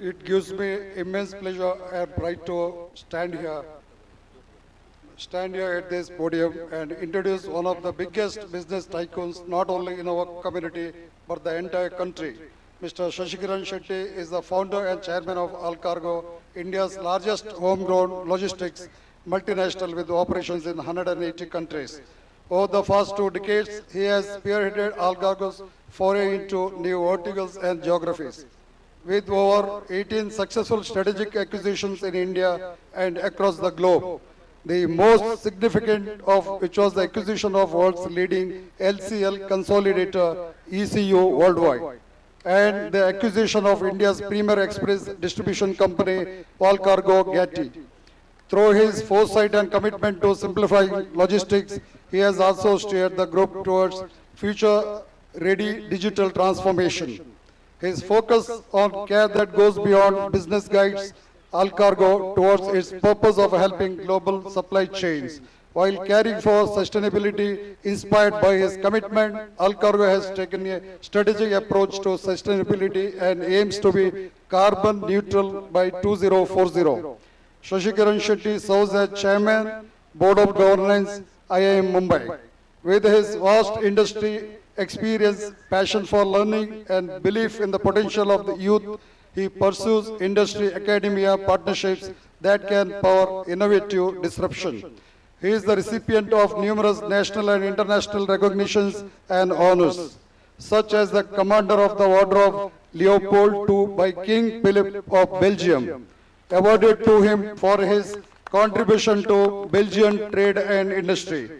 It gives me immense pleasure and pride to stand here, stand here at this podium and introduce one of the biggest business tycoons, not only in our community, but the entire country. Mr. Shashikiran Shetty is the founder and chairman of Alcargo, India's largest homegrown logistics multinational with operations in 180 countries. Over the past two decades, he has spearheaded Alcargo's foray into new verticals and geographies. With over 18 successful strategic acquisitions in India and across the globe, the most significant of which was the acquisition of world's leading LCL consolidator ECU worldwide and the acquisition of India's premier express distribution company Paul Cargo Gatti. Through his foresight and commitment to simplifying logistics, he has also steered the group towards future-ready digital transformation. His focus on care that goes beyond business guides Alcargo towards its purpose of helping global supply chains. While caring for sustainability inspired by his commitment, Alcargo has taken a strategic approach to sustainability and aims to be carbon neutral by 2040. Shashikaran Shetty serves as Chairman, Board of Governance, IIM Mumbai. With his vast industry experience, passion for learning, and belief in the potential of the youth, he pursues industry academia partnerships that can power innovative disruption. He is the recipient of numerous national and international recognitions and honors, such as the Commander of the Order of Leopold II by King Philip of Belgium, awarded to him for his contribution to Belgian trade and industry.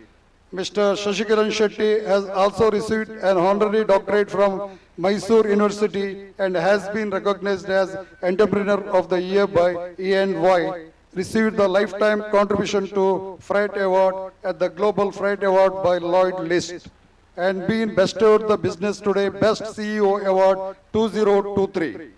Mr. Shashikaran Shetty has also received an honorary doctorate from Mysore University and has been recognized as Entrepreneur of the Year by ENY, received the Lifetime Contribution to Freight Award at the Global Freight Award by Lloyd List, and been bestowed the Business Today Best CEO Award 2023.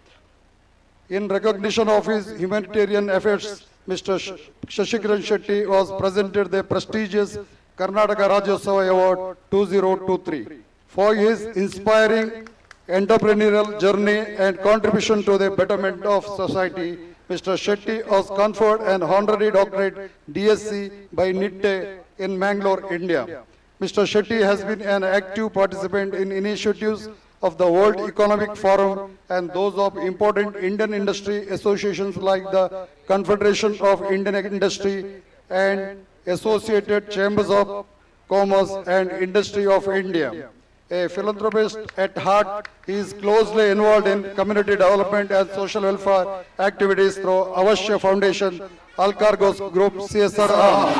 In recognition of his humanitarian efforts, Mr. Sh- Shashikaran Shetty was presented the prestigious Karnataka Rajyotsava Award 2023 for his inspiring entrepreneurial journey and contribution to the betterment of society. Mr. Shetty was conferred an honorary doctorate DSc by NITTE in Mangalore, India. Mr. Shetty has been an active participant in initiatives of the World Economic Forum and those of important Indian industry associations like the Confederation of Indian Industry and Associated Chambers of Commerce and Industry of India. A philanthropist at heart, he is closely involved in community development and social welfare activities through Avashya Foundation, Alcargos Group, CSR arm.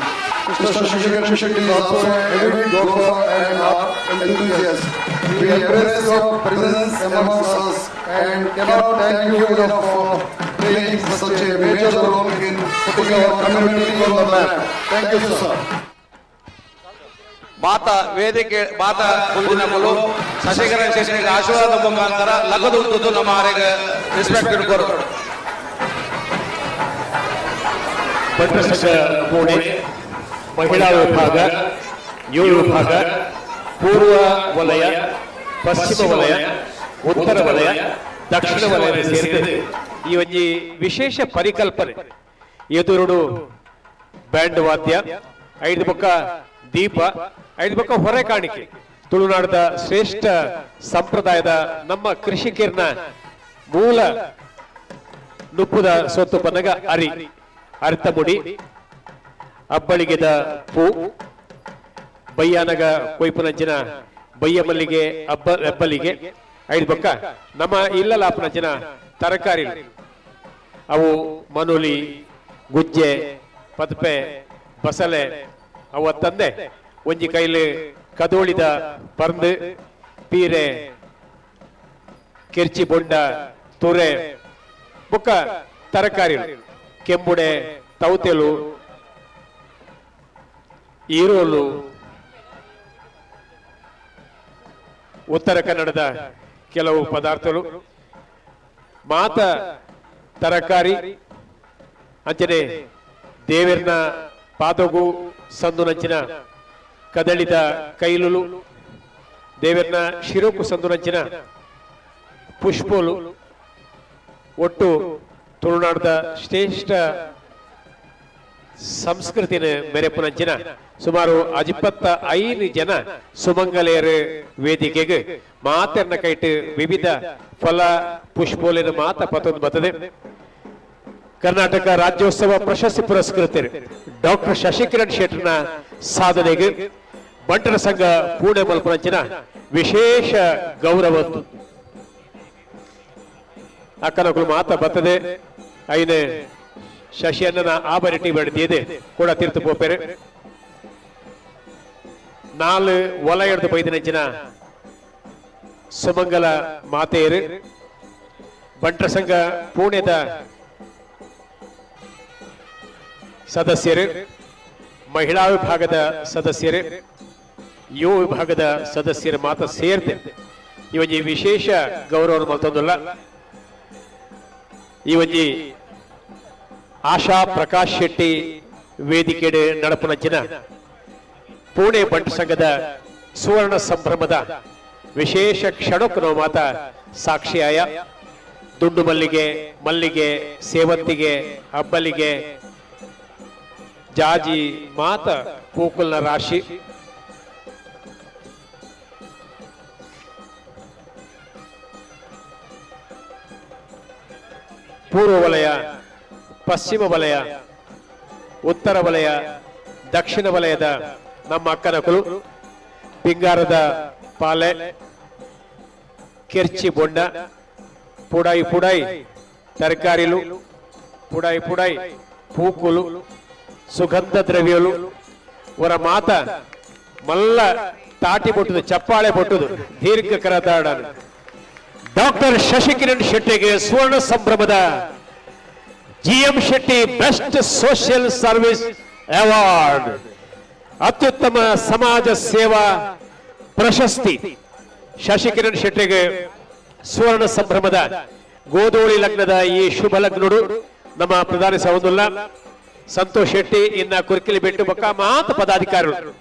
Mr. Shashikiran Shetty is also an avid golfer and art enthusiast. We embrace your presence amongst us and cannot thank you enough for playing such a major role in putting our community on the map. Thank you, sir. ಮಾತ ವೇದಿಕೆ ಮಾತ ಮುಂದಿನಗಳು ಶಶಿಕರ ಶಶಿಗೆ ಆಶೀರ್ವಾದ ಮುಖಾಂತರ ಲಗದು ಉಂಟು ನಮ್ಮ ಆರೆಗೆ respect ಇಡ್ಕೋರು ಮಹಿಳಾ ವಿಭಾಗ ಯುವ ವಿಭಾಗ ಪೂರ್ವ ವಲಯ ಪಶ್ಚಿಮ ವಲಯ ಉತ್ತರ ವಲಯ ದಕ್ಷಿಣ ವಲಯ ಸೇರಿದೆ. ಈ ಒಂದು ವಿಶೇಷ ಪರಿಕಲ್ಪನೆ ಎದುರುಡು ಬ್ಯಾಂಡ್ ವಾದ್ಯ ಐದು ಪಕ್ಕ ದೀಪ ಐದು ಪಕ್ಕ ಹೊರೆ ಕಾಣಿಕೆ. ತುಳುನಾಡದ ಶ್ರೇಷ್ಠ ಸಂಪ್ರದಾಯದ ನಮ್ಮ ಕೃಷಿಕರನ ಮೂಲ ನುಪ್ಪುದ ಸೊತ್ತು ಪನ್ನಗ ಅರಿ ಅರ್ಥಮುಡಿ ಅಬ್ಬಳಿಗೆದ ಪೂ ಬಯ್ಯಾನಗ ಕೊಯ್ಪುನಂಚಿನ ಬಯ್ಯ ಮಲ್ಲಿಗೆ ಅಬ್ಬ ಹೆಬ್ಬಲಿಗೆ ಐದು ಬೊಕ್ಕ ನಮ್ಮ ಇಲ್ಲಲಾಪನಂಚಿನ ತರಕಾರಿ ಅವು ಮನುಲಿ, ಗುಜ್ಜೆ ಪದಪೆ ಬಸಲೆ ಅವ ತಂದೆ. ಒಂಜಿ ಕೈಲಿ ಕದೋಳಿದ ಪರ್ದು, ಪೀರೆ, ಕೆರ್ಚಿ ಬೊಂಡ, ತುರೆ. ಬುಕ್ಕ ತರಕಾರಿ ಕೆಂಬುಡೆ, ತೌತೆಲು, ಈರೋಲು ಉತ್ತರ ಕನ್ನಡದ ಕೆಲವು ಪದಾರ್ಥಗಳು. ಮಾತ ತರಕಾರಿ, ಅಂಚನೆ ದೇವರನ ಪಾದಗು ಸಂದು ನಂಚಿನ ಕದಳಿದ ಕೈಲುಲು, ದೇವರನ ಶಿರೋಕು ಸಂದು ನಂಚಿನ ಪುಷ್ಪೋಲು, ಒಟ್ಟು ತುಳುನಾಡದ ಶ್ರೇಷ್ಠ ಸಂಸ್ಕೃತಿನ ಮೆರೆಪುನಂಚಿನ ಸುಮಾರು ಅಜಿಪ್ಪತ್ತ ಐದು ಜನ ಸುಮಂಗಲೇರ ವೇದಿಕೆಗೆ ಮಾತನ್ನ ಕೈಟ್ ವಿವಿಧ ಫಲ ಪುಷ್ಪೋಲಿನ ಮಾತ ಪತೊಂದು ಬರ್ತದೆ. ಕರ್ನಾಟಕ ರಾಜ್ಯೋತ್ಸವ ಪ್ರಶಸ್ತಿ ಪುರಸ್ಕೃತರು ಡಾಕ್ಟರ್ ಶಶಿಕಿರಣ್ ಶೆಟ್ಟರ್ನ ಸಾಧನೆಗೆ ಬಂಟರ ಸಂಘ ಪೂಣೆ ಮಲ್ಪನಂಚಿನ ವಿಶೇಷ ಗೌರವ ಅಕ್ಕನಗಳು ಮಾತ ಬರ್ತದೆ. ಐನೇ ಶಶಿಯನ್ನ ಆಭರಣಿ ಬಡಿದಿದೆ ಕೂಡ ತೀರ್ಥ ಪೋಪೆರೆ. ನಾಲು ಒಲ ಎಡ್ದು ಬೈದಿನಂಚಿನ ಸುಮಂಗಲ ಮಾತೆಯರು ಬಂಟರ ಸಂಘ ಪುಣೆದ ಸದಸ್ಯರು ಮಹಿಳಾ ವಿಭಾಗದ ಸದಸ್ಯರು ಯುವ ವಿಭಾಗದ ಸದಸ್ಯರು ಮಾತ್ರ ಸೇರ್ದೆ ಇವಜಿ ವಿಶೇಷ ಗೌರವ ಮತ್ತೊಂದಲ್ಲ ಇವಜಿ ಆಶಾ ಪ್ರಕಾಶ್ ಶೆಟ್ಟಿ ವೇದಿಕೆಡೆ ನಡಪನಂಚಿನ ಪುಣೆ ಬಂಟ್ ಸಂಘದ ಸುವರ್ಣ ಸಂಭ್ರಮದ ವಿಶೇಷ ಕ್ಷಣಕ್ಕೆ ನಾವು ಮಾತ ಸಾಕ್ಷಿಯಾಯ. ದುಂಡು ಮಲ್ಲಿಗೆ ಮಲ್ಲಿಗೆ, ಸೇವಂತಿಗೆ, ಹಬ್ಬಲಿಗೆ, ಜಾಜಿ ಮಾತ ಕೂಕುಲ್ನ ರಾಶಿ. ಪೂರ್ವ ವಲಯ, ಪಶ್ಚಿಮ ವಲಯ, ಉತ್ತರ ವಲಯ, ದಕ್ಷಿಣ ವಲಯದ ನಮ್ಮ ಅಕ್ಕನ ಕುಲು, ಬಿಂಗಾರದ ಪಾಲೆ, ಕಿರ್ಚಿ ಬೊಂಡ, ಪುಡಾಯಿ ಪುಡಾಯಿ, ತರಕಾರಿಲು, ಪುಡಾಯಿ ಪುಡಾಯಿ, ಪೂಕುಲು, ಸುಗಂಧ ದ್ರವ್ಯಗಳು ಅವರ ಮಾತ, ಮಲ್ಲ ತಾಟಿ తాటి ಚಪ್ಪಾಳೆ ಬೊಟ್ಟದು ದೀರ್ಘ ಕರತಾಡ ಡಾಕ್ಟರ್ ಶಶಿಕಿರಣ್ ಶೆಟ್ಟಿಗೆ ಸುವರ್ಣ ಸಂಭ್ರಮದ G M Shetty best social service award. ಅತ್ಯುತ್ತಮ ಸಮಾಜ ಸೇವಾ ಪ್ರಶಸ್ತಿ ಶಶಿಕಿರಣ್ ಶೆಟ್ಟಿಗೆ ಸುವರ್ಣ ಸಂಭ್ರಮದ ಗೋಧೋಳಿ ಲಗ್ನದ ಈ ಶುಭ ಲಗ್ನಡು ನಮ್ಮ ಪ್ರಧಾನಿ ಸಹೋದಲ್ಲ ಸಂತೋಷ್ ಶೆಟ್ಟಿ, ಇನ್ನ ಕುರ್ಕಿಲಿ ಬೆಟ್ಟು ಬಕ್ಕ ಮಾತ ಪದಾಧಿಕಾರಿಗಳು.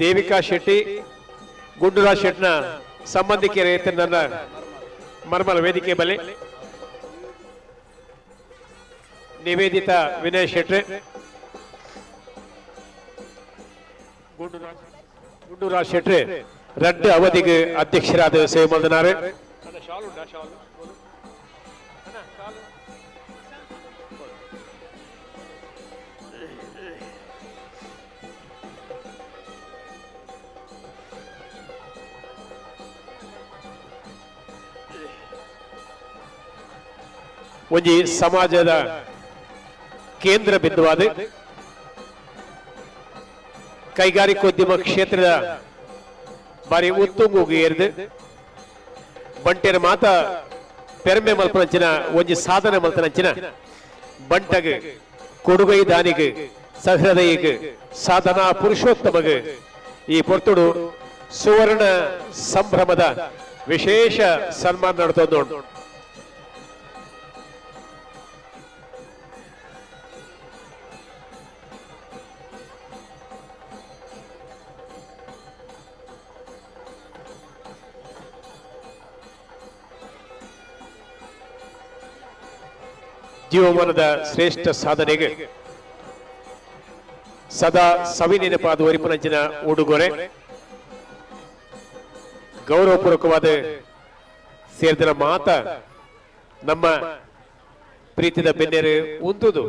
ದೇವಿಕಾ ಶೆಟ್ಟಿ, ಗುಂಡುರಾಜ್ ಶೆಟ್ಟಿನ ಸಂಬಂಧಿಕರ ನನ್ನ ಮರ್ಮಲ ವೇದಿಕೆ ಬಲೆ ನಿವೇದಿತಾ ವಿನಯ್ ಶೆಟ್ರೆ ಗುಂಡುರಾಜ್ ಗುಂಡುರಾಜ್ ಶೆಟ್ರೆ ರಡ್ಡು ಅವಧಿಗೆ ಅಧ್ಯಕ್ಷರಾದ ಸೇವೆ ಮಾಡಿದ್ದಾರೆ ಒಂಜಿ ಸಮಾಜದ ಕೇಂದ್ರ ಬಿಂದುವಾದ ಕೈಗಾರಿಕೋದ್ಯಮ ಕ್ಷೇತ್ರದ ಬಾರಿ ಉತ್ತುಂಗುಗೆ ಏರಿದೆ. ಬಂಟೆರ ಮಾತ ಪೆರ್ಮೆ ಮಲ್ಪನಂಚಿನ, ಒಂಜಿ ಸಾಧನೆ ಮಲ್ತನಂಚಿನ ಬಂಟಗ, ಕೊಡುಗೈ ದಾನಿಗ, ಸಹೃದಯಿಗ, ಸಾಧನಾ ಪುರುಷೋತ್ತಮಗ ಈ ಪೊರ್ತುಡು ಸುವರ್ಣ ಸಂಭ್ರಮದ ವಿಶೇಷ ಸನ್ಮಾನ ನಡೆದೋದು ಜೀವಮಾನದ ಶ್ರೇಷ್ಠ ಸಾಧನೆಗೆ ಸದಾ ಸವಿನೆನಪಾದ ಒರಿಪನಂಚಿನ ಉಡುಗೊರೆ. ಗೌರವಪೂರ್ವಕವಾದ ಸೇರಿದ ಮಾತ ನಮ್ಮ ಪ್ರೀತಿದ ಬೆನ್ನೆರೆ ಉಂದುದು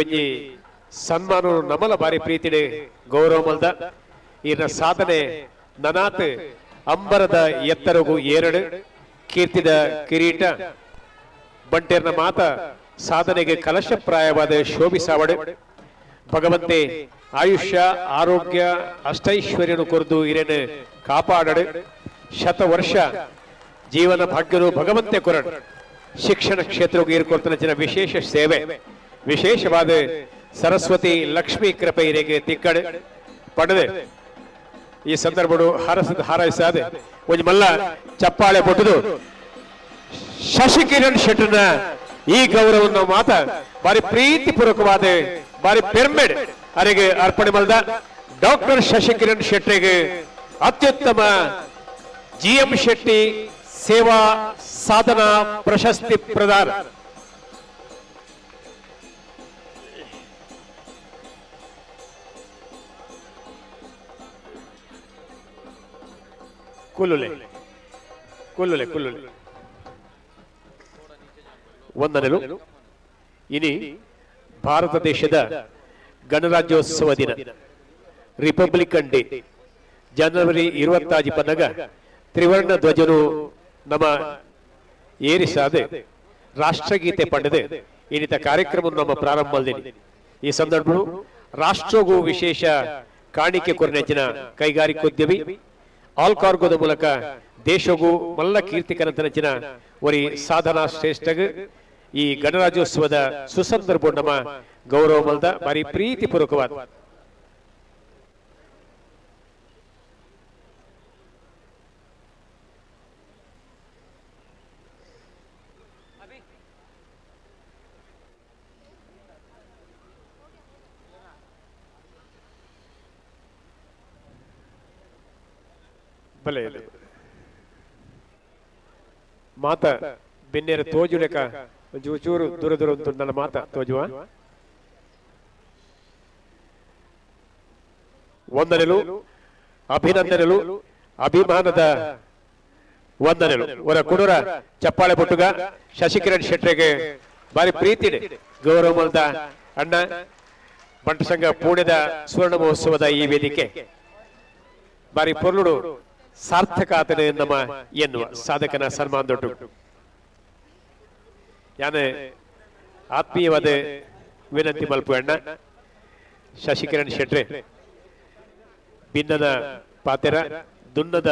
ಒಂಜಿ ಸನ್ಮಾನ ನಮಲ ಬಾರಿ ಪ್ರೀತಿಡೆ ಗೌರವ ಮಲ್ದ. ಈನ ಸಾಧನೆ ನನಾತ್ ಅಂಬರದ ಎತ್ತರಗೂ ಏರಡು, ಕೀರ್ತಿದ ಕಿರೀಟ. ಬಂಟೇರ್ನ ಮಾತ ಸಾಧನೆಗೆ ಕಲಶಪ್ರಾಯವಾದ ಶೋಭಿಸಾವಡು ಭಗವಂತೆ ಆಯುಷ್ಯ, ಆರೋಗ್ಯ, ಅಷ್ಟೈಶ್ವರ್ಯನು ಕೊರದು ಇರೇನು ಕಾಪಾಡಡು. ಶತ ವರ್ಷ ಜೀವನ ಭಾಗ್ಯರು ಭಗವಂತೆ ಕೊರಡು. ಶಿಕ್ಷಣ ಕ್ಷೇತ್ರಕ್ಕೆ ಏರ್ಕೊಳ್ತನ ವಿಶೇಷ ಸೇವೆ. ವಿಶೇಷವಾದ ಸರಸ್ವತಿ ಲಕ್ಷ್ಮೀ ಕೃಪೆ ಇರೆಗೆ ತಿಕ್ಕಡೆ. ಪಡೆದೆ. ಈ ಸಂದರ್ಭಡು ಹಾರಸದ ಹಾರೈಸಾದೆ ಒಂದು ಮಲ್ಲ ಚಪ್ಪಾಳೆ ಕೊಟ್ಟದು ಶಶಿಕಿರಣ್ ಶೆಟ್ಟರ್ನ ಈ ಗೌರವವನ್ನು ಮಾತ ಬಾರಿ ಪ್ರೀತಿಪೂರ್ವಕವಾದ ಬಾರಿ ಪಿರಮಿಡ್ ಅರೆಗೆ ಅರ್ಪಣೆ ಮಾಡಿದ ಡಾಕ್ಟರ್ ಶಶಿಕಿರಣ್ ಶೆಟ್ಟಿಗೆ ಅತ್ಯುತ್ತಮ ಜಿ ಎಂ ಶೆಟ್ಟಿ ಸೇವಾ ಸಾಧನಾ ಪ್ರಶಸ್ತಿ ಪ್ರದಾನ. ಕುಲ್ಲುಲೆ ಕುಲ್ಲುಲೆ ಕುಲ್ಲುಲೆ ವಂದನೆಗಳು ಇನಿ ಭಾರತ ದೇಶದ ಗಣರಾಜ್ಯೋತ್ಸವ ದಿನ ರಿಪಬ್ಲಿಕನ್ ಡೇ ಜನವರಿ ಇರುವತ್ತಾಜಿ ಪನ್ನಗ ತ್ರಿವರ್ಣ ಧ್ವಜನು ನಮ್ಮ ಏರಿಸಾದೆ ರಾಷ್ಟ್ರಗೀತೆ ಪಡೆದೆ. ಇನಿತ ಕಾರ್ಯಕ್ರಮವನ್ನು ನಮ್ಮ ಪ್ರಾರಂಭ ಈ ಸಂದರ್ಭವು ರಾಷ್ಟ್ರಗೂ ವಿಶೇಷ ಕಾಣಿಕೆ ಕೊರನೆಚ್ಚಿನ ಕೈಗಾರಿಕೋದ್ಯಮಿ ಆಲ್ ಕಾರ್ಗೋದ ಮೂಲಕ ದೇಶಗೂ ಮಲ್ಲ ಕೀರ್ತಿಕರಂತನಚಿನ ಒರಿ ಸಾಧನಾ ಶ್ರೇಷ್ಠ ಈ ಗಣರಾಜ್ಯೋತ್ಸವದ ಸುಸಂದರ್ಭ ನಮ್ಮ ಗೌರವ ಮಲ್ದ ಬಾರಿ ಪ್ರೀತಿಪೂರ್ವಕವಾದ ಬಲೆ ಮಾತ ಬೆನ್ನೇರ ತೋಜುಲೆಕ ಒಂಚೂರು ಚೂರು ದೂರ ದೂರ ನನ್ನ ಮಾತ ತೋಜುವ ವಂದನೆಲು ಅಭಿನಂದನೆಲು, ಅಭಿಮಾನದ ವಂದನೆಲು ಅವರ ಕುಡುರ ಚಪ್ಪಾಳೆ ಪುಟ್ಟುಗ, ಶಶಿಕಿರಣ್ ಶೆಟ್ಟಿಗೆ ಬಾರಿ ಪ್ರೀತಿ ಗೌರವ ಮಲ್ದ ಅಣ್ಣ ಬಂಟ ಸಂಘ ಪುಣ್ಯದ ಸುವರ್ಣ ಮಹೋತ್ಸವದ ಈ ವೇದಿಕೆ. ಬಾರಿ ಪೊರ್ಲುಡು ಸಾರ್ಥಕ ಆತನೆ ಎನ್ನುವ ಸಾಧಕನ ಸನ್ಮಾನ ದೊಡ್ಡ ಆತ್ಮೀಯವಾದ ವಿನಂತಿ ಮಲ್ಪು ಅಣ್ಣ. ಶಶಿಕಿರಣ್ ಶೆಟ್ರೆ, ಭಿನ್ನದ ಪಾತೆರ ದುನ್ನದ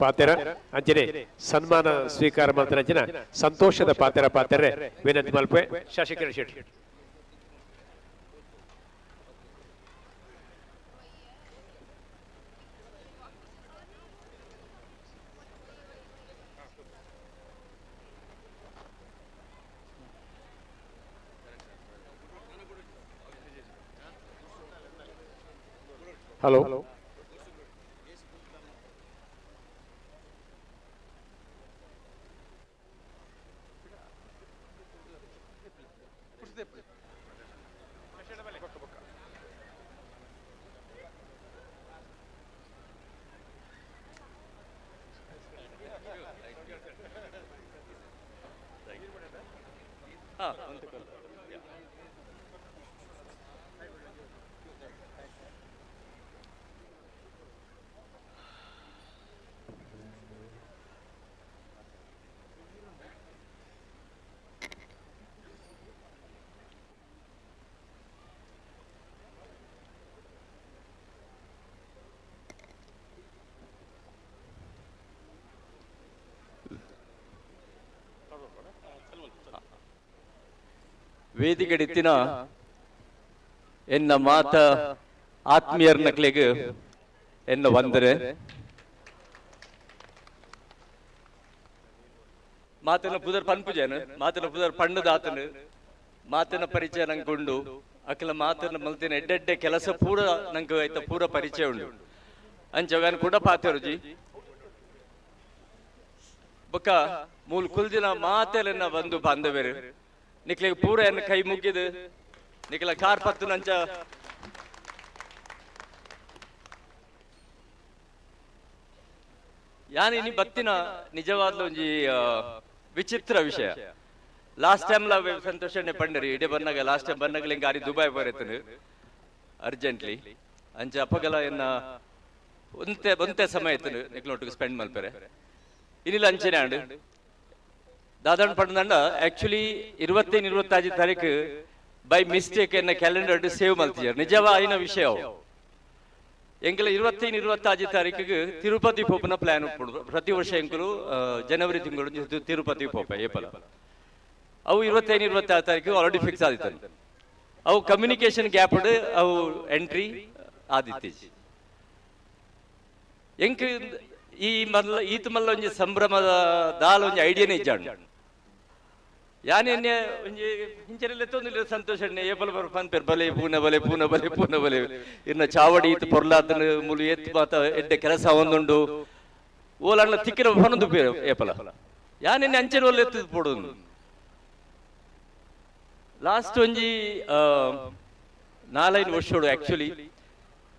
ಪಾತೆರ ಅಂಜನೆ, ಸನ್ಮಾನ ಸ್ವೀಕಾರ ಮಾಡ್ತಾರ ಅಂಚನ ಸಂತೋಷದ ಪಾತೆರ ಪಾತೆರೆ ವಿನಂತಿ ಮಲ್ಪೆ ಶಶಿಕಿರಣ್ ಶೆಟ್ಟಿ Hello. Hello. ವೇದಿಕೆಡಿತ್ತಿನ ಎನ್ನ ಮಾತ ಆತ್ಮೀಯರ ನಕಲಿಗೆ ಎನ್ನ ವಂದರೆ ಮಾತಿನ ಪುದರ್ ಪನ್ಪುಜನ ಮಾತಿನ ಪುದರ್ ಪಣ್ಣದಾತನು ಮಾತಿನ ಪರಿಚಯ ನಂಗೆ ಉಂಡು ಅಕಲ ಮಾತನ ಮಲ್ತಿನ ಎಡ್ಡೆಡ್ಡೆ ಕೆಲಸ ಪೂರ ನಂಗೆ ಆಯ್ತ, ಪೂರ ಪರಿಚಯ ಉಂಡು. ಅಂಚವನ್ ಕೂಡ ಪಾತೆರುಜಿ ಬೊಕ್ಕ ಮೂಲ ಕುಲ್ದಿನ ಮಾತೆಲ್ಲ ಬಂದು ಬಾಂಧವ್ಯರು. ನಿಕ್ಲಿಗೆ ಪೂರ ಎನ್ನ ಕೈ ಮುಗಿದು ನಿಕ್ಲ ಕಾರ್ ಪತ್ತು ನಂಚ. ಯಾನಿ ಬತ್ತಿನ ನಿಜವಾದ ಒಂಜಿ ವಿಚಿತ್ರ ವಿಷಯ. ಲಾಸ್ಟ್ ಟೈಮ್ ಲ ಸಂತೋಷನೆ ಪಂಡರಿ, ಇಡೆ ಬನ್ನಾಗ ಲಾಸ್ಟ್ ಟೈಮ್ ಬನ್ನಾಗ ಹಿಂಗ ಆರಿ ದುಬೈ ಬರತ್ತನು ಅರ್ಜೆಂಟ್ಲಿ ಅಂಚ ಅಪಗಲ ಎನ್ನ ಒಂತೆ ಒಂತೆ ಸಮಯ ಇತ್ತು ನಿಕ್ಲೊಟ್ಟಿಗೆ ಸ್ಪೆಂಡ್ ಮಲ್ಪೆರೆ ಇನ್ನಿಲ್ಲ ಅಂಚನೆ ಆಂಡು. ದಾದಣ್ಣ ಪಡ್ದಂಡ ಆಕ್ಚುಲಿ ಇರುವತ್ತೇ ಇರುವತ್ತಾಜಿ ತಾರೀಕು ಬೈ ಮಿಸ್ಟೇಕ್ ಎನ್ನ ಕ್ಯಾಲೆಂಡರ್ ಸೇವ್ ಮಾಡ್ತಿದ್ದಾರೆ. ನಿಜವಾಯಿನ ವಿಷಯ ಅವು. ಎಂಕಲ ಇರುವತ್ತೈದು ಇರುವತ್ತಾಜಿ ತಾರೀಕಿಗೆ ತಿರುಪತಿ ಪೋಪನ ಪ್ಲಾನ್ ಉಪ್ಪು ಪ್ರತಿ ವರ್ಷ ಎಂಕಲು ಜನವರಿ ತಿಂಗಳು ತಿರುಪತಿ ಪೋಪ ಏಪಲ ಅವು ಇರುವತ್ತೈದು ಇರುವತ್ತಾರು ತಾರೀಕು ಆಲ್ರೆಡಿ ಫಿಕ್ಸ್ ಆದಿತ್ತು ಅವು ಕಮ್ಯುನಿಕೇಶನ್ ಗ್ಯಾಪ್ ಅವು ಎಂಟ್ರಿ ಆದಿತ್ತೀಜಿ. ಎಂಕ್ ಈ ಮಲ್ಲ, ಈತ ಮಲ್ಲ ಒಂಜಿ ಸಂಭ್ರಮದ, ದಾಲ್ ಒಂಜಿ ಐಡಿಯಾನೇ ಇಜ್ಜಾಂಡು ಯಾನೆನ್ನೆ ಒಂಜಿ ಹಿಂಚರೆಲ್ಲ ಎತ್ತೊಂದಿಲ್ಲ ಸಂತೋಷ ಏಪಲ ಬರ್ಪನ್ ಪೆರ್, ಬಲೆ, ಪೂನ ಬಲೆ ಪೂನ ಬಲೆ ಪೂನ, ಬಲೆ. ಇನ್ನ ಚಾವಡಿ ಇತ್ತು, ಪೊರ್ಲಾತನ ಮುಲು ಎತ್ತು ಮಾತ ಎಡ್ಡೆ ಕೆಲಸ ಒಂದುಂಡು. ಓಲಣ್ಣ ತಿಕ್ಕಿನ ಹೊನದು ಏಪಲ ಯಾನೆನ್ನೆ ಅಂಚೆನ ಒಲ್ಲ ಎತ್ತು ಪೋಡುದು ಲಾಸ್ಟ್ ಒಂಜಿ ನಾಲೈದು ವರ್ಷೋಡು ಆಕ್ಚುಲಿ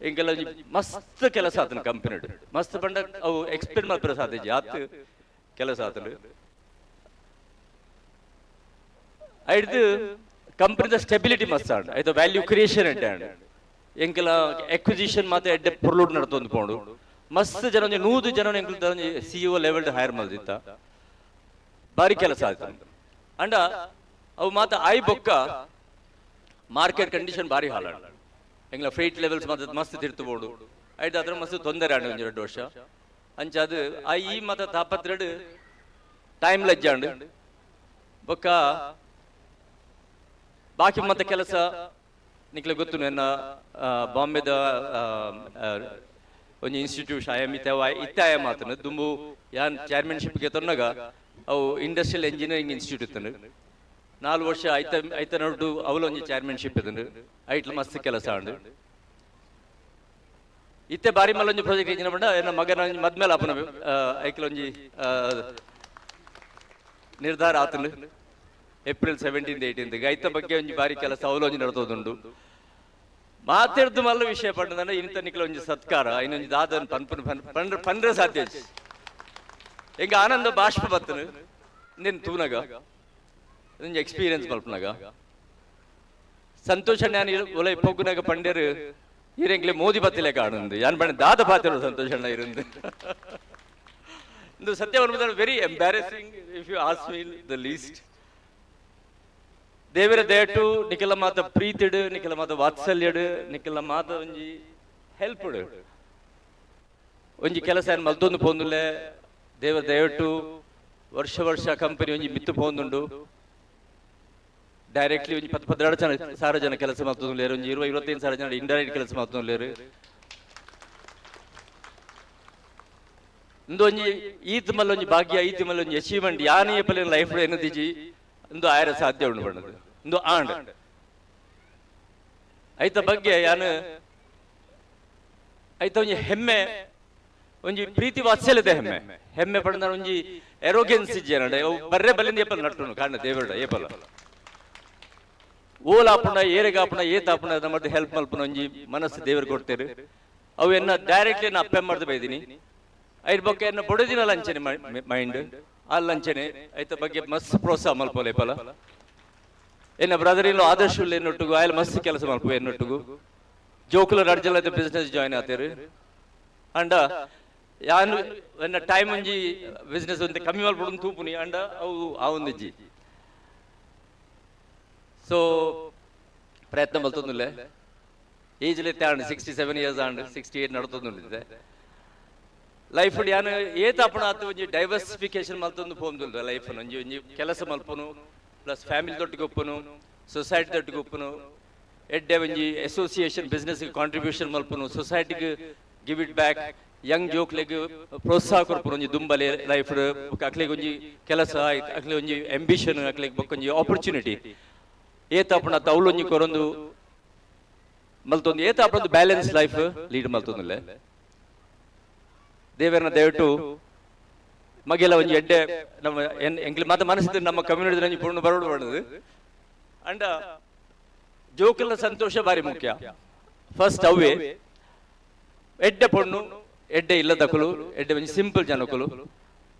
ಎಂಗೆಲ್ಲ ಒಂಜಿ ಮಸ್ತ್ ಕೆಲಸ ಆತನ ಕಂಪನಿ ಮಸ್ತ್ ಪಂಡ ಅವು ಎಕ್ಸ್ಪೆಕ್ಟ್ ಮಾಡ್ತಾರೆ ಸಾಧ್ಯ ಆತ ಕೆಲಸ ಆತನು ಐದು ದ ಸ್ಟೆಬಿಲಿಟಿ ಮಸ್ತ್ ಆಂಡ್ ಐದು ವ್ಯಾಲ್ಯೂ ಕ್ರಿಯೇಷನ್ ಅಂತ ಆಂಡ್ ಎಂಕಲ ಎಕ್ವಿಸಿಷನ್ ಮಾತ್ರ ಎಡ್ಡೆ ಪೊರ್ಲೂಡ್ ನಡ್ತೊಂದು ಪೋಂಡು ಮಸ್ತ್ ಜನ ನೂದು ಜನ ಎಂಕಲ್ ಸಿ ಇ ಲೆವೆಲ್ ಹೈರ್ ಮಾಡಿದಿತ್ತ. ಬಾರಿ ಕೆಲಸ ಆಯ್ತು. ಅಂಡ ಅವು ಮಾತ ಐ ಬೊಕ್ಕ ಮಾರ್ಕೆಟ್ ಕಂಡೀಷನ್ ಬಾರಿ ಹಾಲಾಡ ಎಂಗ್ಲ ಫ್ರೇಟ್ ಲೆವೆಲ್ಸ್ ಮಾತ ಮಸ್ತ್ ತಿರ್ತುಬೋಡು ಐದು ಅದ್ರ ಮಸ್ತ್ ತೊಂದರೆ ಆಂಡ್ ಒಂಜಿ ಎರಡು ವರ್ಷ. ಅಂಚ ಅದು ಐ ಈ ಮಾತ ತಾಪತ್ರೆಡ್ ಟೈಮ್ ಲಜ್ಜಾಂಡ್ ಬೊಕ್ಕ ಬಾಕಿ ಮತ್ತೆ ಕೆಲಸ ನಿಕ್ಲೆ ಗೊತ್ತು ನನ್ನ ಬಾಂಬೆದ ಒಂಜಿ ಇನ್ಸ್ಟಿಟ್ಯೂಷನ್ ಐ ಎಂ ಇತ್ತಾವ ಇತ್ತಾಯ ಮಾತನು ದುಂಬು ಯಾನ್ ಚೇರ್ಮನ್ಶಿಪ್ಗೆ ತೊನ್ನಗ ಅವು ಇಂಡಸ್ಟ್ರಿಯಲ್ ಎಂಜಿನಿಯರಿಂಗ್ ಇನ್ಸ್ಟಿಟ್ಯೂಟ್ ಇತ್ತು ನಾಲ್ಕು ವರ್ಷ ಐತ ಐತ ನೋಡು ಅವಳು ಒಂಜಿ ಚೇರ್ಮನ್ಶಿಪ್ ಇದನ್ನು ಐಟ್ಲ ಮಸ್ತ್ ಕೆಲಸ ಅಂಡು ಇತ್ತೆ ಬಾರಿ ಮಲ್ಲ ಒಂಜಿ ಪ್ರಾಜೆಕ್ಟ್ ಇಂಜಿನ ಬಂಡ ಎನ್ನ ಮಗನ ಮದ್ಮೇಲೆ ಅಪ್ಪನ ಐಕ್ಲ ಒಂಜಿ ನಿರ್ಧಾರ ಆತನು ಏಪ್ರಿಲ್ ಸೆವೆಂಟೀನ್ತ್ ಏಯ್ಟೀನ್ತ್ಗೆ ಐತ ಬಗ್ಗೆ ಒಂಜಿ ಬಾರಿ ಕೆಲಸ ಅವಲೋಚನೆ ನಡೆದೋದುಂಡು ಮಾತಾಡ್ದು ಮಲ್ಲ ವಿಷಯ ಪಡೆದಂದ್ರೆ ಇಂತ ನಿಕ್ಲ ಒಂದು ಸತ್ಕಾರ ಇನ್ನೊಂದು ದಾದ ಪಂದ್ರೆ ಪಂಡ್ರೆ ಸಾಧ್ಯ ಹೆಂಗ ಆನಂದ ಬಾಷ್ಪ ಬತ್ತನು ನಿನ್ ತೂನಗ ಒಂಜಿ ಎಕ್ಸ್ಪೀರಿಯನ್ಸ್ ಬಲ್ಪನಾಗ ಸಂತೋಷ ನಾನು ಒಲ ಇಪ್ಪೊಗ್ಗುನಾಗ ಪಂಡ್ಯರು ಈರೆಂಗ್ಲೆ ಮೋದಿ ಬತ್ತಿಲೆ ಕಾಣಂದು. ಯಾನ್ ಬಣ್ಣ ದಾದ ಪಾತ್ರ ಸಂತೋಷ ಇರಂದು. ಇದು ಸತ್ಯ very embarrassing if you ask me the least ದೇವರ ದಯಟು ನಿಖಿಲ ಮಾತ ಪ್ರೀತಿಡು ನಿಖಿಲ ಮಾತ ವಾತ್ಸಲ್ಯಡು ನಿಖಿಲ ಮಾತ ಒಂಜಿ ಹೆಲ್ಪ್ ಒಂಜಿ ಕೆಲಸ ಏನ್ ಮಲ್ತೊಂದು ಪೋಂದುಲೆ ದೇವರ ದಯಟು ವರ್ಷ ವರ್ಷ ಕಂಪನಿ ಒಂಜಿ ಮಿತ್ತು ಪೋಂದುಂಡು. ಡೈರೆಕ್ಟ್ಲಿ ಒಂಜಿ ಪತ್ ಪದ್ರ ಜನ, ಸಾವಿರ ಜನ ಕೆಲಸ ಮಾಡ್ತೊಂದುಲೇರು ಒಂಜಿ ಇರುವ ಇರುವತ್ತೈದು ಸಾವಿರ ಜನ ಇಂಡೈರೆಕ್ಟ್ ಕೆಲಸ ಮಾಡ್ತೊಂದುಲೇರು ಇಂದು ಒಂಜಿ ಈತ್ ಮಲ್ಲ ಒಂಜಿ ಭಾಗ್ಯ ಈತ್ ಮಲ್ಲ ಒಂಜಿ ಅಚೀವ್ಮೆಂಟ್ ಯಾನೇ ಪಲ್ಲೆ ಲೈಫ್ ಏನದಿಜಿ ಇಂದು ಆಯರ ಸಾಧ್ಯ ಉಂಡು ಬಣ್ಣದು ಇಂದು ಆಂಡ್. ಐತ ಬಗ್ಗೆ ಯಾನು ಐತ ಒಂಜಿ ಹೆಮ್ಮೆ ಒಂಜಿ ಪ್ರೀತಿ ವಾತ್ಸಲ್ಯದ ಹೆಮ್ಮೆ. ಹೆಮ್ಮೆ. ಪಡೆದ ಒಂಜಿ ಎರೋಗೆನ್ಸ್ ಇಜ್ಜೇನಂಡ ಬರ್ರೆ ಬಲ್ಲಿಂದ ಏಪಲ್ ನಟ್ಟುನು ಕಾರಣ ದೇವರಡ ಏಪಲ. ಓಲ್ ಆಪುಣ ಏರೆಗ ಆಪುಣ ಏತ ಆಪುಣ ನಮ್ಮದು ಹೆಲ್ಪ್ ಮಲ್ಪುನ ಒಂಜಿ ಮನಸ್ಸು ದೇವರು ಕೊಡ್ತೇರು. ಅವು ಎನ್ನ ಡೈರೆಕ್ಟ್ಲಿ ನಾ ಅಪ್ಪೆ ಮಾಡ್ದು ಬೈದಿನಿ. ಐರ ಬಗ್ಗೆ ಎನ್ನ ಬೊಡದಿನ ಲಂಚನೆ ಮೈಂಡ್ ಆ ಲಂಚನೆ ಐತ ಬಗ್ಗೆ ಮಸ್ತ್ ಪ್ರೋತ್ಸಾಹ ಮಲ್ಪಲ್ಲ ಪಲ ಎನ್ನ ಬ್ರದರ್ ಇಲ್ಲೋ ಆದರ್ಶ ಎನ್ನೊಟ್ಟಿಗೂ, ಆಯ್ಲ ಮಸ್ತ್ ಕೆಲಸ ಮಲ್ಪ ಎನ್ನೊಟ್ಟಿಗೂ. ಜೋಕುಲ ನಡ್ಜಲ ಬಿಸ್ನೆಸ್ ಜಾಯ್ನ್ ಆತೇರು. ಅಂಡ, ಯಾನು ಎನ್ನ ಟೈಮ್ ಒಂಜಿ ಬಿಸ್ನೆಸ್ ಒಂತೆ ಕಮ್ಮಿ ಮಲ್ಪಡು ತೂಪುನಿ, ಅಂಡ, ಅವು, ಆ ಒಂದಿಜ್ಜಿ ಸೊ ಪ್ರಯತ್ನ ಮಲ್ತೊಂದುಲ್ಲೆ ಏಜ್ಲೆ and sixty seven years and sixty eight ನಡ್ತೊಂದುಲ್ಲೆ life ಯಾನು ಏತ ಅಪ್ಪಣ ಆತು ಒಂಜಿ ಡೈವರ್ಸಿಫಿಕೇಶನ್ ಮಲ್ತೊಂದು ಪೋಂದುಲ್ದ ಲೈಫ್ ಒಂಜಿ ಒಂಜಿ ಕೆಲಸ ಮಲ್ಪುನು ಪ್ಲಸ್ ಫ್ಯಾಮಿಲಿ ದೊಡ್ಡ ಒಪ್ಪುನು ಸೊಸೈಟಿ ದೊಡ್ಡ ಒಪ್ಪುನು ಎಡ್ಡೆ ಒಂಜಿ ಅಸೋಸಿಯೇಷನ್ ಬಿಸ್ನೆಸ್ ಕಾಂಟ್ರಿಬ್ಯೂಷನ್ ಮಲ್ಪನು ಸೊಸೈಟಿಗೆ ಗಿವ್ ಇಟ್ ಬ್ಯಾಕ್ ಯಂಗ್ ಜೋಕ್ಲೆಗ್ ಪ್ರೋತ್ಸಾಹ ಕೊಡ್ಪನು, ಒಂಜಿ ದುಂಬಲೆ ಲೈಫ್ ಅಕ್ಲೆಗ್ ಒಂಜಿ ಕೆಲಸ ಅಕ್ಲೆ ಒಂಜಿ ಎಂಬಿಷನ್ ಅಕ್ಲೆಗ್ ಬೊಕ್ಕೊಂಜಿ ಆಪರ್ಚುನಿಟಿ ಏತ ಅಪ್ಪಣ ತೌಲೊಂಜಿ ಕೊರೊಂದು ಮಲ್ತೊಂದು ಏತ ಅಪ್ಪಣದು ಬ್ಯಾಲೆನ್ಸ್ ಲೈಫ್ ಲೀಡ್ ಮಲ್ತೊಂದುಲ್ಲೆ. ದೇವರನ್ನ ದಯವಿಟ್ಟು ಮಗೆಲ್ಲ ಒಂಜಿ ಎಡ್ಡೆ ನಮ್ಮ ಎನ್ ಮತ್ತೆ ಮಾತ ಮನಸ್ಸಿದ ನಮ್ಮ ಕಮ್ಯುನಿಟಿ ಒಂಜಿ ಪೂರ್ಣ ಬರೋಡು ಮಾಡೋದು ಅಂಡ ಜೋಕುಲ ಸಂತೋಷ ಬಾರಿ ಮುಖ್ಯ. ಫಸ್ಟ್ ಅವೇ ಎಡ್ಡೆ ಪೊಣ್ಣು, ಎಡ್ಡೆ ಇಲ್ಲದಕ್ಕಲು ಎಡ್ಡೆ ಒಂಜಿ ಸಿಂಪಲ್ ಜನಕುಲು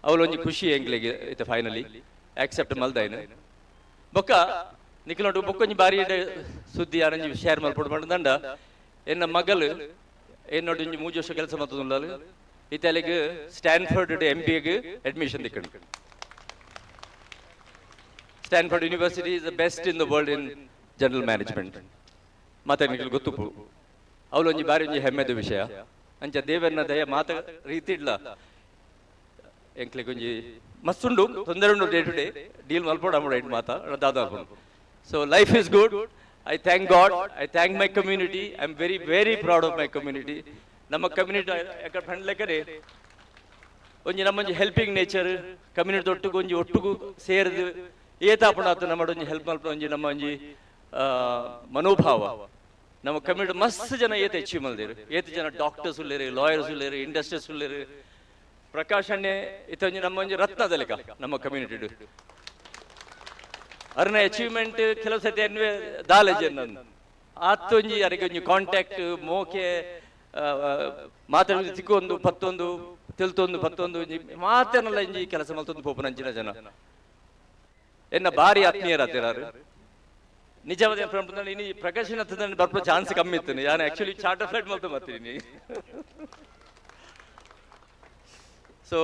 ಅವಳು ಒಂಜಿ ಖುಷಿ ಎಂಗ್ಲಿಗೆ ಐತೆ ಫೈನಲಿ ಆಕ್ಸೆಪ್ಟ್ ಮಲ್ದಾಯ್ನ. ಬೊಕ್ಕ ನಿಖಿಲೊಟ್ಟು ಬೊಕ್ಕೊಂಜಿ ಬಾರಿ ಎಡ್ಡೆ ಸುದ್ದಿ ಯಾರಂಜಿ ಶೇರ್ ಮಲ್ಪೊಡು ಮಾಡ್ದಂಡ ಎನ್ನ ಮಗಲು ಒಂಜಿ ಮೂಜಿ ವರ್ಷ ಕೆಲಸ ಮಾಡ್ತದುಂಡಲು ಸ್ಟ್ಯಾನ್ಫರ್ಡ್ ಎಂ ಬಿ ಎಗೆ admission ದಿಕ್ಕಂಡು Stanford university is the best in the world in general management ಮತ್ತೆ ನಿಮಗೆ ಗೊತ್ತು ಅವಳು ಒಂಜಿ ಬಾರಿ ಒಂಜಿ ಹೆಮ್ಮೆದ ವಿಷಯ. ಅಂಚ ದೇವರನ್ನ ದಯ ಮಾತ ರೀತಿ ಇಡ್ಲ ಎಂಕ್ಲಿಗೆ ಒಂಜಿ ಮಸ್ತುಂಡು ತೊಂದರೆ ಉಂಡು ಡೇ ಟು ಡೇ ಡೀಲ್ ಮಲ್ಪೋಡ ಇಡ್ ಮಾತ ದಾದ so life is good I thank God I thank my community I am very very proud of my community ನಮ್ಮ ಕಮ್ಯುನಿಟಿ ಯಾಕಂದ್ರೆ ಪಂಡ್ಲೆಕ್ಕರೆ ಒಂಜಿ ನಮ್ಮೊಂಜಿ ಹೆಲ್ಪಿಂಗ್ ನೇಚರ್ ಕಮ್ಯುನಿಟಿ ಒಟ್ಟಿಗೆ ಒಂಜಿ ಒಟ್ಟಿಗೂ ಸೇರಿದು ಏತಾಪಣ ಆತು ನಮ್ಮ ಒಂಜಿ ಹೆಲ್ಪ್ ಮಲ್ಪ ಒಂಜಿ ನಮ್ಮ ಒಂಜಿ ಆ, ಮನೋಭಾವ. ನಮ್ಮ ಕಮ್ಯುನಿಟಿ ಮಸ್ತ್ ಜನ ಏತ ಅಚೀವ್ ಮಲ್ದಿರು ಏತ ಜನ ಡಾಕ್ಟರ್ಸ್ ಉಳ್ಳೇರು ಲಾಯರ್ಸ್ ಉಳ್ಳೇರು ಇಂಡಸ್ಟ್ರೀಸ್ ಉಳ್ಳೇರು. ಪ್ರಕಾಶ್ ಅಣ್ಣೆ ಇತ್ತೊಂಜಿ ನಮ್ಮ ಒಂಜಿ ರತ್ನದ ಲೆಕ್ಕ ನಮ್ಮ ಕಮ್ಯುನಿಟಿಡು ಅರ್ನ ಅಚೀವ್ಮೆಂಟ್ ಕೆಲವು ಸತಿ ಅನ್ವೆ ದಾಲೇಜ್ ಅರಿಗೆ ಒಂಜಿ ಕಾಂಟ್ಯಾಕ್ಟ್ ಮೋಕೆ ಮಾತಾಡೋದು ತಿಕ್ಕೊಂದು ಪತ್ತೊಂದು, ತಿಳ್ತೊಂದು, ಪತ್ತೊಂದು ಮಾತನಲ್ಲ ಇಂಜಿ ಕೆಲಸ ಮಲ್ತೊಂದು ಪೋಪು ನಂಚಿನ ಜನ. ಎನ್ನ ಬಾರಿ ಆತ್ಮೀಯರಾತಿರಾರು ನಿಜವಾದ ಇನ್ನು ಇನಿ ಪ್ರಕಾಶನ ಹತ್ತದಲ್ಲಿ ಬರ್ಪ ಚಾನ್ಸ್ ಕಮ್ಮಿ ಇತ್ತು ನಾನು. ಆಕ್ಚುಲಿ ಚಾರ್ಟರ್ ಫ್ಲೈಟ್ ಮಲ್ತು ಬರ್ತೀನಿ ಸೊ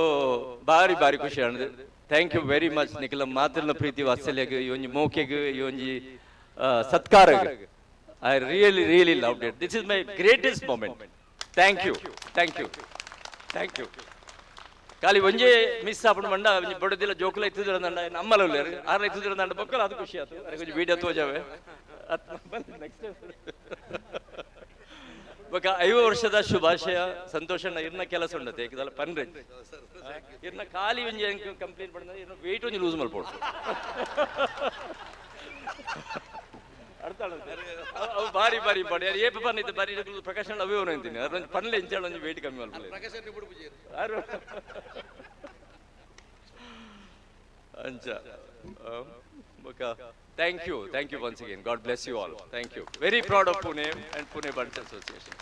ಬಾರಿ ಬಾರಿ ಖುಷಿ ಆನದು thank you very much Nikhila. ಮಾತಿನ ಪ್ರೀತಿ, ವಾತ್ಸಲ್ಯಗೆ, ಈ ಒಂಜಿ ಮೋಕೆಗೆ ಈ ಒಂಜಿ ಸತ್ಕಾರ I really really love it this is my greatest moment thank you thank you thank you ಖಾಲಿ ಒಂಜೇ ಮಿಸ್ ಆಪಣ ಮಂಡ ಒಂಜಿ ಬಡದಿಲ್ಲ ಜೋಕುಲ ಇತ್ತಿದ್ರೆ ನಂಡ ನಮ್ಮಲ್ಲ ಆರ ಇತ್ತಿದ್ರೆ ನಂಡ ಬಕ್ಕಲ ಅದು ಖುಷಿ ಆಯ್ತು ಅರೆ ಕೊಂಚ ವಿಡಿಯೋ ತೋಜಾವೆ. ನೆಕ್ಸ್ಟ್ ಬೊಕ ಐವ ವರ್ಷದ ಶುಭಾಶಯ ಸಂತೋಷಣ್ಣ ಇರ್ನ ಕೆಲಸ ಉಂಡತೆ ಏಕದಲ್ಲ ಪನ್ರೆ ಇರ್ನ ಖಾಲಿ ಒಂಜಿ ಕಂಪ್ಲೇಂಟ್ ಪಡೆದ ಇರ್ನ ವೆಯ್ಟ್ ಒಂಜಿ ಲೂಸ್ ಮಲ್ಪೋಡು ಅರ್ಥ ಆಗುತ್ತೆ. ಅವ್- ಅವ್ ಬಾರಿ ಬಾರಿ ಬಾಡಿ ಏ ಪಪ್ಪ ನಿಂತ ಬಾರಿ ಪ್ರಕಾಶ್ ಅವೇ ಅವನು ಅಂತೀನಿ. ಅದ್ರ ಪನ್ಲೆ ಇಂಚಾಳ ಒಂಜಿ ವೆಯ್ಟ್ ಕಮ್ಮಿ ಮಲ್ಪಲೆ ಯಾರು? ಅಂಚ. ಬೊಕ thank you thank you once again God bless you all thank you very proud of Pune and Pune Bunts association